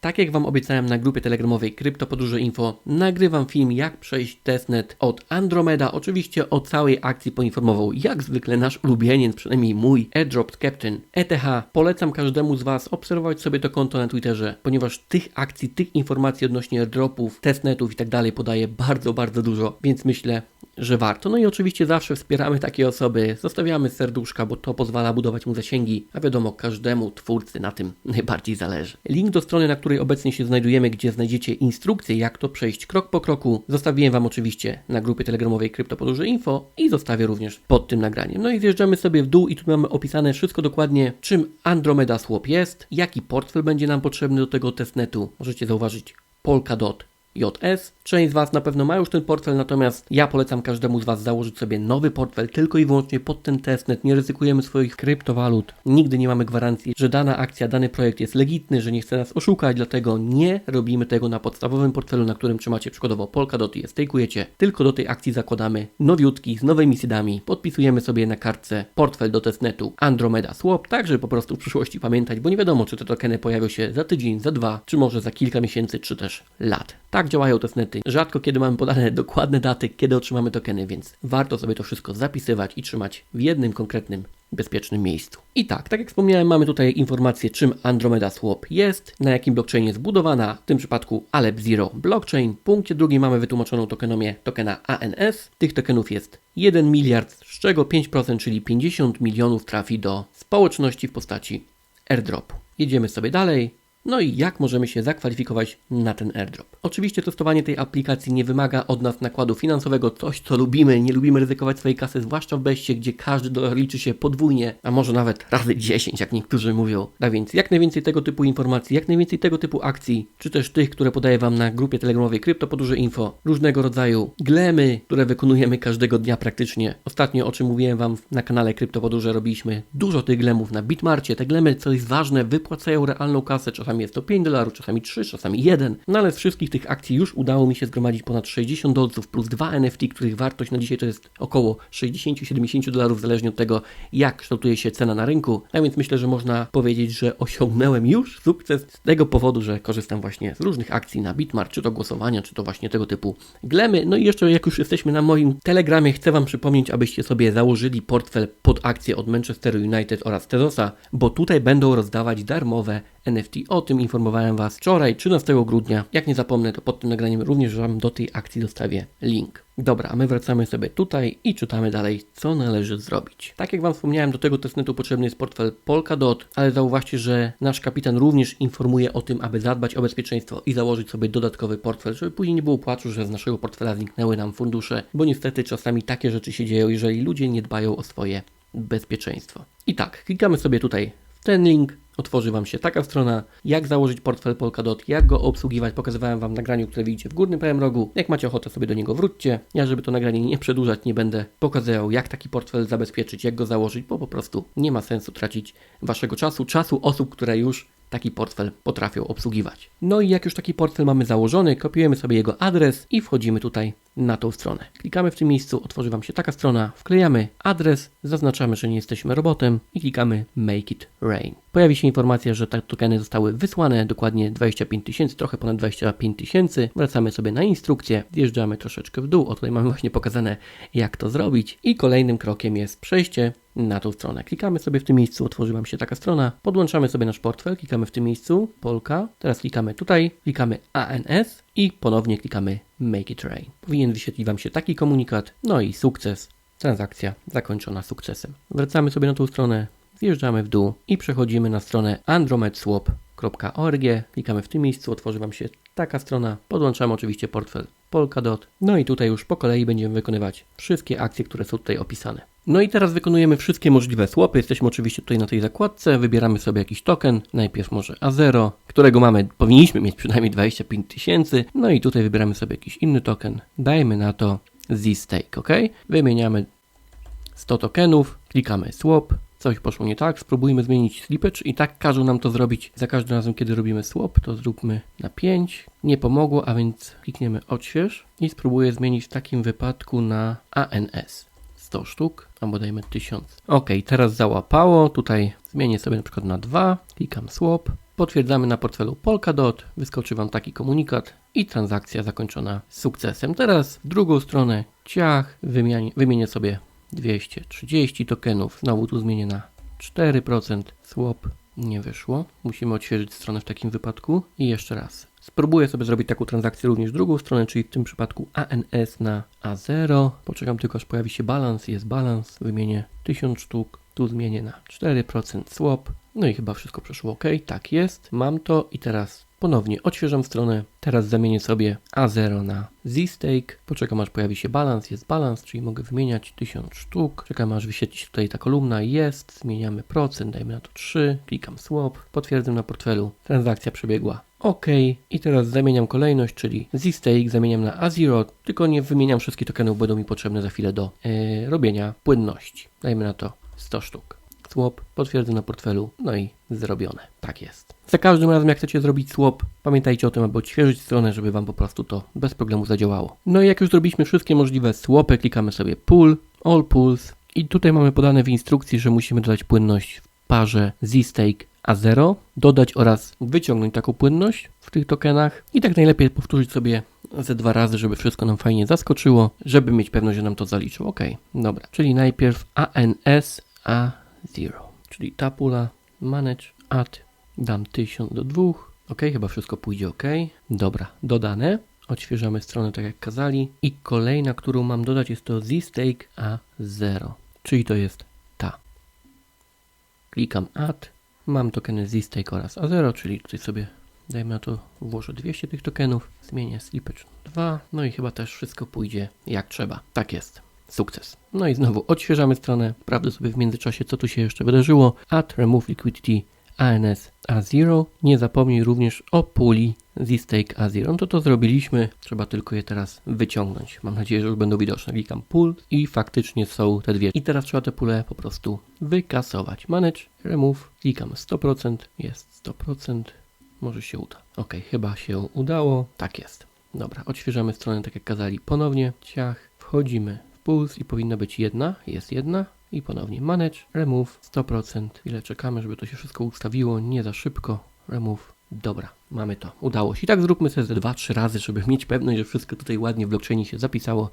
Tak jak Wam obiecałem na grupie telegramowej Kryptopodróże Info, nagrywam film jak przejść testnet od Andromeda. Oczywiście o całej akcji poinformował jak zwykle nasz ulubieniec, przynajmniej mój, Airdrop Captain ETH. Polecam każdemu z Was obserwować sobie to konto na Twitterze, ponieważ tych akcji, tych informacji odnośnie airdropów, testnetów i tak dalej podaje bardzo, bardzo dużo, więc myślę, że warto. No i oczywiście zawsze wspieramy takie osoby, zostawiamy serduszka, bo to pozwala budować mu zasięgi, a wiadomo, każdemu twórcy na tym najbardziej zależy. Link do strony, na której obecnie się znajdujemy, gdzie znajdziecie instrukcję, jak to przejść krok po kroku, zostawiłem Wam oczywiście na grupie telegramowej Kryptopodróże Info i zostawię również pod tym nagraniem. No i zjeżdżamy sobie w dół i tu mamy opisane wszystko dokładnie, czym Andromeda Swap jest, jaki portfel będzie nam potrzebny do tego testnetu. Możecie zauważyć Polkadot JS. Część z Was na pewno ma już ten portfel, natomiast ja polecam każdemu z Was założyć sobie nowy portfel tylko i wyłącznie pod ten testnet. Nie ryzykujemy swoich kryptowalut. Nigdy nie mamy gwarancji, że dana akcja, dany projekt jest legitny, że nie chce nas oszukać, dlatego nie robimy tego na podstawowym portfelu, na którym trzymacie przykładowo Polkadot i je stakeujecie. Tylko do tej akcji zakładamy nowiutki z nowymi seedami. Podpisujemy sobie na kartce portfel do testnetu Andromeda Swap, tak żeby po prostu w przyszłości pamiętać, bo nie wiadomo, czy te tokeny pojawią się za tydzień, za dwa, czy może za kilka miesięcy, czy też lat. Tak działają testnety. Rzadko kiedy mamy podane dokładne daty, kiedy otrzymamy tokeny, więc warto sobie to wszystko zapisywać i trzymać w jednym konkretnym bezpiecznym miejscu. I tak, tak jak wspomniałem, mamy tutaj informację, czym Andromeda Swap jest, na jakim blockchainie jest zbudowana, w tym przypadku Alep Zero Blockchain. W punkcie drugim mamy wytłumaczoną tokenomię tokena ANS. Tych tokenów jest 1 miliard, z czego 5%, czyli 50 milionów trafi do społeczności w postaci airdropu. Jedziemy sobie dalej. No i jak możemy się zakwalifikować na ten airdrop? Oczywiście testowanie tej aplikacji nie wymaga od nas nakładu finansowego, coś co lubimy, nie lubimy ryzykować swojej kasy, zwłaszcza w beście, gdzie każdy dolar liczy się podwójnie, a może nawet razy 10, jak niektórzy mówią. A więc jak najwięcej tego typu informacji, jak najwięcej tego typu akcji, czy też tych, które podaję Wam na grupie telegramowej Kryptopodróże Info, różnego rodzaju glemy, które wykonujemy każdego dnia praktycznie. Ostatnio, o czym mówiłem Wam na kanale Kryptopodróże, robiliśmy dużo tych glemów na Bitmarcie. Te glemy, co jest ważne, wypłacają realną kasę, czasami czasami jest to 5 dolarów, czasami 3, czasami 1. No ale z wszystkich tych akcji już udało mi się zgromadzić ponad 60 dolców plus 2 NFT, których wartość na dzisiaj to jest około 60-70 dolarów, zależnie od tego, jak kształtuje się cena na rynku. A więc myślę, że można powiedzieć, że osiągnąłem już sukces z tego powodu, że korzystam właśnie z różnych akcji na Bitmart, czy to głosowania, czy to właśnie tego typu glemy. No i jeszcze, jak już jesteśmy na moim telegramie, chcę Wam przypomnieć, abyście sobie założyli portfel pod akcje od Manchester United oraz Tezosa, bo tutaj będą rozdawać darmowe NFT. O tym informowałem Was wczoraj, 13 grudnia. Jak nie zapomnę, to pod tym nagraniem również Wam do tej akcji dostawię link. Dobra, a my wracamy sobie tutaj i czytamy dalej, co należy zrobić. Tak jak Wam wspomniałem, do tego testnetu potrzebny jest portfel Polkadot, ale zauważcie, że nasz kapitan również informuje o tym, aby zadbać o bezpieczeństwo i założyć sobie dodatkowy portfel, żeby później nie było płaczu, że z naszego portfela zniknęły nam fundusze, bo niestety czasami takie rzeczy się dzieją, jeżeli ludzie nie dbają o swoje bezpieczeństwo. I tak, klikamy sobie tutaj w ten link, otworzy Wam się taka strona, jak założyć portfel Polkadot, jak go obsługiwać. Pokazywałem Wam nagraniu, które widzicie w górnym prawym rogu. Jak macie ochotę sobie do niego wróćcie. Ja, żeby to nagranie nie przedłużać, nie będę pokazywał, jak taki portfel zabezpieczyć, jak go założyć, bo po prostu nie ma sensu tracić Waszego czasu, czasu osób, które już taki portfel potrafią obsługiwać. No i jak już taki portfel mamy założony, kopiujemy sobie jego adres i wchodzimy tutaj na tą stronę. Klikamy w tym miejscu, otworzy Wam się taka strona, wklejamy adres, zaznaczamy, że nie jesteśmy robotem i klikamy Make it Rain. Pojawi się informacja, że te tokeny zostały wysłane, dokładnie 25 tysięcy, trochę ponad 25 tysięcy. Wracamy sobie na instrukcję, zjeżdżamy troszeczkę w dół, o tutaj mamy właśnie pokazane jak to zrobić i kolejnym krokiem jest przejście na tą stronę. Klikamy sobie w tym miejscu, otworzy Wam się taka strona, podłączamy sobie nasz portfel, klikamy w tym miejscu, Polka, teraz klikamy tutaj, klikamy ANS i ponownie klikamy Make it Rain. Powinien wyświetlić Wam się taki komunikat, no i sukces, transakcja zakończona sukcesem. Wracamy sobie na tą stronę, zjeżdżamy w dół i przechodzimy na stronę andromedswap.org. Klikamy w tym miejscu, otworzy Wam się taka strona. Podłączamy oczywiście portfel Polkadot. No i tutaj już po kolei będziemy wykonywać wszystkie akcje, które są tutaj opisane. No i teraz wykonujemy wszystkie możliwe swapy. Jesteśmy oczywiście tutaj na tej zakładce. Wybieramy sobie jakiś token. Najpierw może A0, którego mamy, powinniśmy mieć przynajmniej 25 tysięcy. No i tutaj wybieramy sobie jakiś inny token. Dajmy na to Z-Stake, ok? Wymieniamy 100 tokenów, klikamy swap, coś poszło nie tak, spróbujmy zmienić slippage i tak każą nam to zrobić za każdym razem, kiedy robimy swap, to zróbmy na 5. Nie pomogło, a więc klikniemy odśwież i spróbuję zmienić w takim wypadku na ANS. 100 sztuk, albo dajmy 1000. Ok, teraz załapało, tutaj zmienię sobie na przykład na 2, klikam swap, Potwierdzamy na portfelu Polkadot, wyskoczy Wam taki komunikat i transakcja zakończona sukcesem. Teraz w drugą stronę, ciach, wymienię, wymienię sobie 230 tokenów, znowu tu zmienię na 4%, swap nie wyszło, musimy odświeżyć stronę w takim wypadku. I jeszcze raz. Spróbuję sobie zrobić taką transakcję również drugą stronę, czyli w tym przypadku ANS na A0. Poczekam tylko aż pojawi się balans, jest balans, wymienię 1000 sztuk, tu zmienię na 4% swap. No i chyba wszystko przeszło ok, tak jest, mam to. I teraz ponownie odświeżam stronę. Teraz zamienię sobie A0 na Z-Stake. Poczekam aż pojawi się balans, jest balans, czyli mogę wymieniać 1000 sztuk. Czekam aż wyświetli się tutaj ta kolumna, jest, zmieniamy procent, dajmy na to 3, klikam swap, potwierdzam na portfelu, transakcja przebiegła OK. I teraz zamieniam kolejność, czyli Z-Stake zamieniam na A0, tylko nie wymieniam wszystkich tokenów, będą mi potrzebne za chwilę do e, robienia płynności. Dajmy na to 100 sztuk. Swap, potwierdzę na portfelu, no i zrobione. Tak jest. Za każdym razem, jak chcecie zrobić swap, pamiętajcie o tym, aby odświeżyć stronę, żeby Wam po prostu to bez problemu zadziałało. No i jak już zrobiliśmy wszystkie możliwe swapy, klikamy sobie Pull, All Pulls i tutaj mamy podane w instrukcji, że musimy dodać płynność w parze Z-Stake A0, dodać oraz wyciągnąć taką płynność w tych tokenach i tak najlepiej powtórzyć sobie ze dwa razy, żeby wszystko nam fajnie zaskoczyło, żeby mieć pewność, że nam to zaliczył. Ok, dobra, czyli najpierw ANS A0, czyli ta pula manage add dam 1000 do 2. Ok, chyba wszystko pójdzie ok. Dobra, dodane. Odświeżamy stronę tak jak kazali. I kolejna, którą mam dodać jest to Z-Stake A0, czyli to jest ta. Klikam add. Mam tokeny Z-Stake oraz A0, czyli tutaj sobie dajmy na to włożę 200 tych tokenów. Zmienię slippage 2. No i chyba też wszystko pójdzie jak trzeba. Tak jest. Sukces. No i znowu odświeżamy stronę. Sprawdzę sobie w międzyczasie, co tu się jeszcze wydarzyło. Add remove liquidity ANS A0. Nie zapomnij również o puli Z-Stake A0. No to to zrobiliśmy, trzeba tylko je teraz wyciągnąć. Mam nadzieję, że już będą widoczne. Klikam pool i faktycznie są te dwie. I teraz trzeba te pule po prostu wykasować. Manage, remove, klikam 100%, jest 100%, może się uda. Ok, chyba się udało, tak jest. Dobra, odświeżamy stronę tak jak kazali ponownie, ciach, wchodzimy puls i powinna być jedna, jest jedna, i ponownie manage, remove 100%. Ile czekamy, żeby to się wszystko ustawiło, nie za szybko. Remove. Dobra, mamy to. Udało się. I tak zróbmy sobie ze 2-3 razy, żeby mieć pewność, że wszystko tutaj ładnie w blockchainie się zapisało,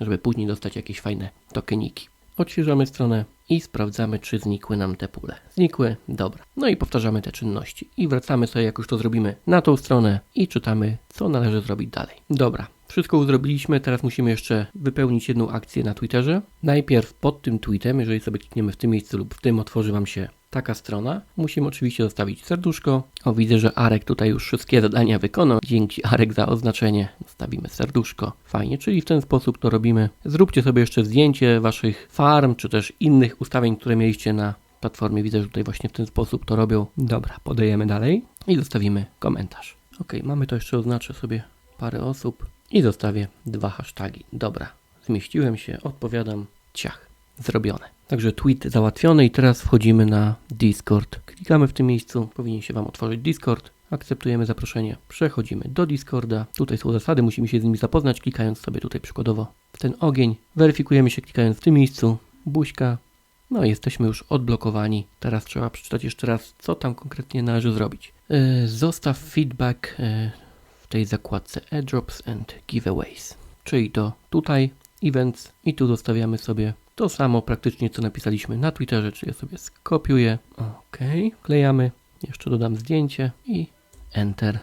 żeby później dostać jakieś fajne tokeniki. Odświeżamy stronę i sprawdzamy, czy znikły nam te pule. Znikły, dobra. No i powtarzamy te czynności. I wracamy sobie, jak już to zrobimy, na tą stronę i czytamy, co należy zrobić dalej. Dobra, wszystko już zrobiliśmy, teraz musimy jeszcze wypełnić jedną akcję na Twitterze. Najpierw pod tym tweetem, jeżeli sobie klikniemy w tym miejscu lub w tym, otworzy Wam się taka strona. Musimy oczywiście zostawić serduszko. O, widzę, że Arek tutaj już wszystkie zadania wykonał. Dzięki Arek za oznaczenie. Zostawimy serduszko. Fajnie, czyli w ten sposób to robimy. Zróbcie sobie jeszcze zdjęcie Waszych farm, czy też innych ustawień, które mieliście na platformie. Widzę, że tutaj właśnie w ten sposób to robią. Dobra, podajemy dalej i zostawimy komentarz. Ok, mamy to jeszcze oznaczę sobie parę osób i zostawię dwa hasztagi. Dobra, zmieściłem się, odpowiadam, ciach, zrobione. Także tweet załatwiony i teraz wchodzimy na Discord. Klikamy w tym miejscu, powinien się Wam otworzyć Discord. Akceptujemy zaproszenie, przechodzimy do Discorda. Tutaj są zasady, musimy się z nimi zapoznać, klikając sobie tutaj przykładowo w ten ogień. Weryfikujemy się klikając w tym miejscu, buźka. No jesteśmy już odblokowani. Teraz trzeba przeczytać jeszcze raz, co tam konkretnie należy zrobić. Yy, zostaw feedback w tej zakładce Airdrops and Giveaways. Czyli to tutaj Events i tu zostawiamy sobie to samo praktycznie co napisaliśmy na Twitterze, czyli ja sobie skopiuję. OK, klejamy, jeszcze dodam zdjęcie i Enter.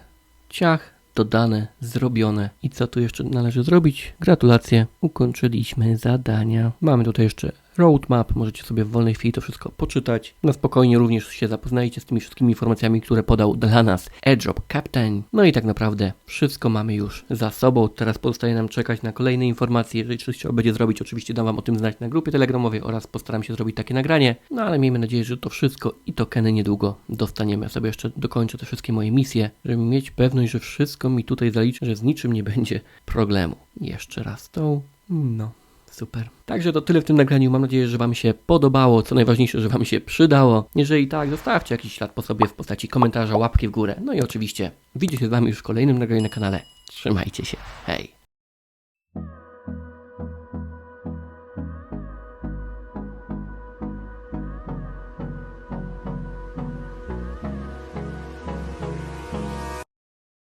Ciach, dodane, zrobione. I co tu jeszcze należy zrobić? Gratulacje, ukończyliśmy zadania. Mamy tutaj jeszcze roadmap, możecie sobie w wolnej chwili to wszystko poczytać. Na spokojnie również się zapoznajcie z tymi wszystkimi informacjami, które podał dla nas AirDrop Captain. No i tak naprawdę wszystko mamy już za sobą. Teraz pozostaje nam czekać na kolejne informacje. Jeżeli coś trzeba będzie zrobić, oczywiście dam Wam o tym znać na grupie telegramowej oraz postaram się zrobić takie nagranie. No ale miejmy nadzieję, że to wszystko i tokeny niedługo dostaniemy. Ja sobie jeszcze dokończę te wszystkie moje misje, żeby mieć pewność, że wszystko mi tutaj zaliczy, że z niczym nie będzie problemu. Jeszcze raz tą. No. Super. Także to tyle w tym nagraniu. Mam nadzieję, że Wam się podobało. Co najważniejsze, że Wam się przydało. Jeżeli tak, zostawcie jakiś ślad po sobie w postaci komentarza, łapki w górę. No i oczywiście widzę się z Wami już w kolejnym nagraniu na kanale. Trzymajcie się. Hej.